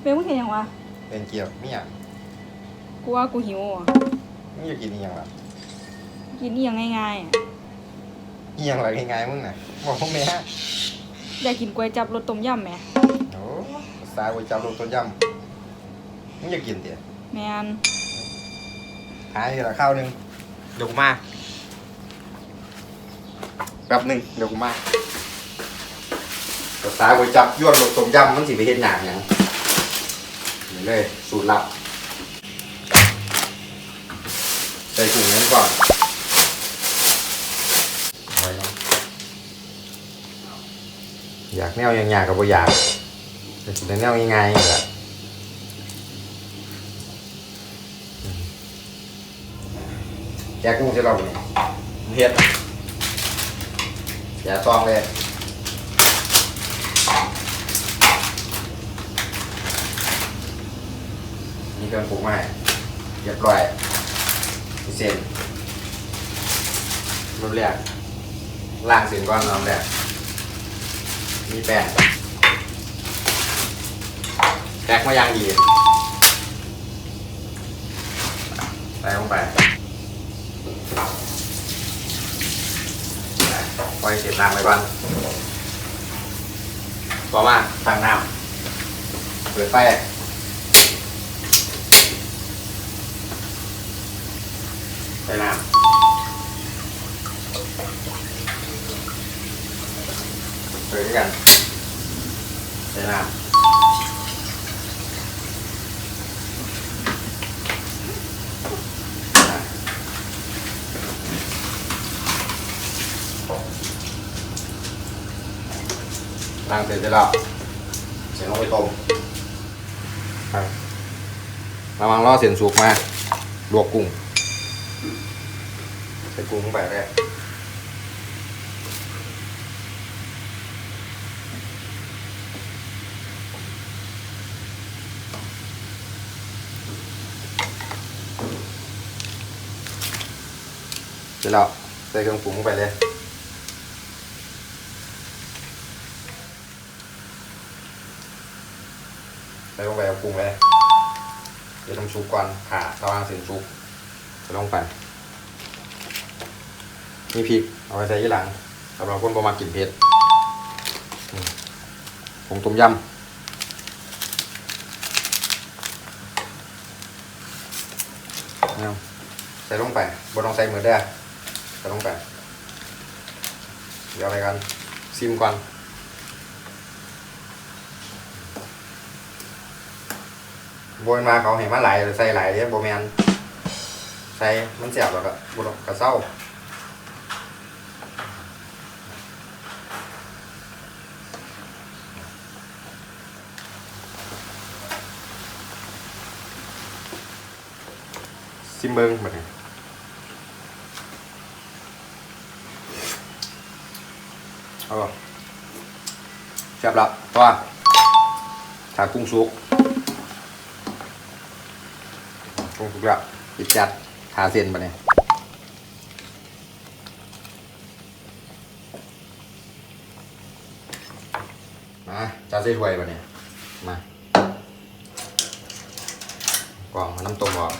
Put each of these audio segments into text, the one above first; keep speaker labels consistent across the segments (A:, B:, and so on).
A: เบ้มึงเห็นยังวะ
B: เป็นเกี๊ยวไม่อยาก
A: กูว่ากูหิวอะ
B: ไม่อยากกินอีหยังล่ะ
A: กินนี่ยังง่ายๆอะ
B: อีหยังล่ะง่ายๆมึงน่ะบอกพวกแม่
A: อยากกินก๋วยจับรสต้มยำไหม
B: โอ้สายไว้จับรถต้นยำมึงอยากกินเตี๋ย
A: แมน
B: หาอีกละข้าวหนึงเดี๋ยวกูมาแป๊บหนึงเดี๋ยวกูมาแต่สายไว้จับย้วนรถต้มยำมันสิไปเฮ็ดหยังหยัง นี่เลยสูตรลับ ใส่ถุงนั้นก่อนไว้เนาะอยากแนวยังอยากกับบ่อยากแต่สิแนวง่ายๆนี่แหละแกกุ้งจะเราเนี่ยเฮ็ดแกะซองเลยมี เครื่องปรุงมาให้เรียบร้อยเส้นรูปแรกล้างเส้นก่อนน้ำแรกมีแป้งแตกมาย่างดีใส่ลงไปปล่อยเสียบน้ำไปก่อนต่อมาตั้งน้ำเปิดไฟ ใส่น้ำเปิดด้วยกันใส่น้ำล้างเสร็จแล้วเสียงลงไปต้มครับระวังล่อเสียงสุกมาลวกกุ้งใส่กุ้งไปเลยเสร็จแล้วใส่เครื่องปรุงไปเลยใส่ลงไปเอาปรุงเลยเดี๋ยวต้องชุบก่อนขาระวังเสียงชุบใส่ลงไป มีพริก เอาไว้ใส่ยี่หลังสำหรับคนประมากินเผ็ดผงต้มยำเอาใส่ลงไปบ่ต้องใส่หมือเด้ใส่ลงไปเดี๋ยวอะไรกันซิมก่อนโบยมาเขาเห็นมาหลายใส่หลายเด้โบแมนใส่มันเสียบแล้วก็บุรกระเซ้า ซิมเบิงแบบนี้เอาบ่เสียบละตัวถากุ้งสุกคงถูกแล้วปิดจัดขาเส้นปะเนี่ยมาจัดเส้นถ้วยปะเนี่ยมากล่องเอาน้ำต้มออก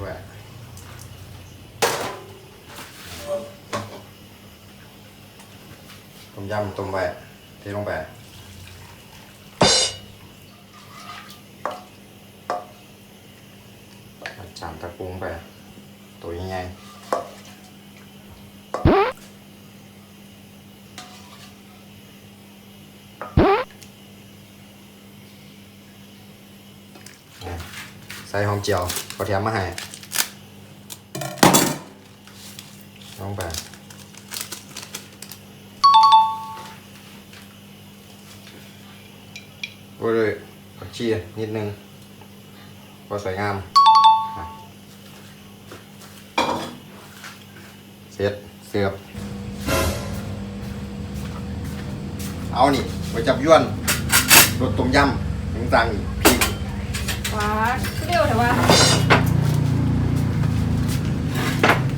B: ด้วย ต้ม ยำต้มไปเทลงไปจามตะกุงไป ตัวยังไงใส่หอมเจียวกระเทียมมาให้ลงไป โอ้ยผักชีนิดนึงพอสวยงามอะเสร็จเสือบเอานี่ไว้จับยวนรสต้มยำถึงตังอีกพริก
A: ว้าเร็วแต่ว่า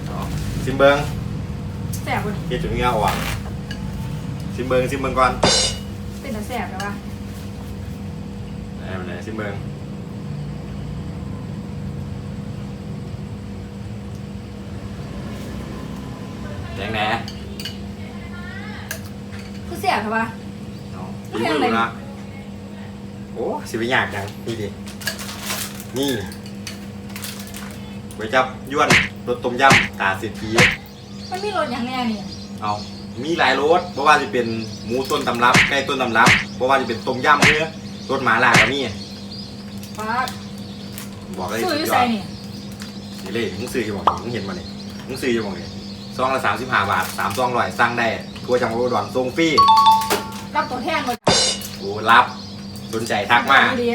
B: เอาเบิง
A: แสบบ่นี่
B: เฮ็ดจนเหงาอะซิมเบิงซิมเบิงก่อน
A: เป็นแต่แสบแล้ววะ
B: ไหนมันไหนซิมเบิงแดงแหน่
A: คือแสบแล้ววะ
B: เอา
A: ไม่
B: ซิม
A: เอา
B: เบิง
A: อะไร
B: นะโอ้สิไปยากจังนี่ดินี่ไว้จับยวนรสต้มยำตาเศรษฐี
A: มันมีรสอย่างแน่นี่
B: เอามีหลายรสเพราะว่าจะเป็นหมูต้นตำรับไก่ต้นตำรับเพราะว่าจะเป็นต้มยำเนื้อ รสหมาล่าก็มี
A: ฟ้า
B: บอกเลย
A: ซื้อ
B: สุ
A: อยู่
B: ดย
A: ใส่
B: อด
A: นี่
B: นี่เลยมึงซื้ออยู่บอกมึงเห็นมาเนี่ยมึงซื้ออยู่บอกเนี่ยซองละสามสิบห้าบาทสามซองร้อยสั่งได้ทั่วจังหวัดอุดรส่งฟรี
A: รับตัวแทนบ่
B: กูรับสนใจทักมา
A: ดี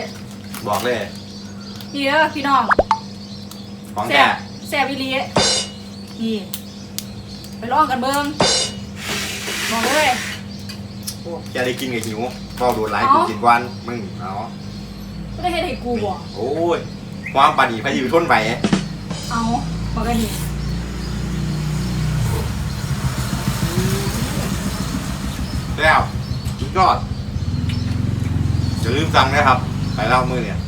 B: บอกเลย
A: ดีเด้อพี่น้อง
B: ของ
A: แส
B: แท้
A: บแสบอีหลีนี่ไปลองกันเบิ่งบอกเลย
B: แกได้กินกับหิว พอโดนไล่
A: อ๋อ
B: กูกินกวนมึงเอา
A: ก็ได้เฮ็ดให้กูบ่
B: โอ้ยความปานีพายุทนไหว
A: เอาบอกกันดิ
B: แล้วสุดยอดอย่าลืมสั่งนะครับ ไปเล่ามือเนี่ย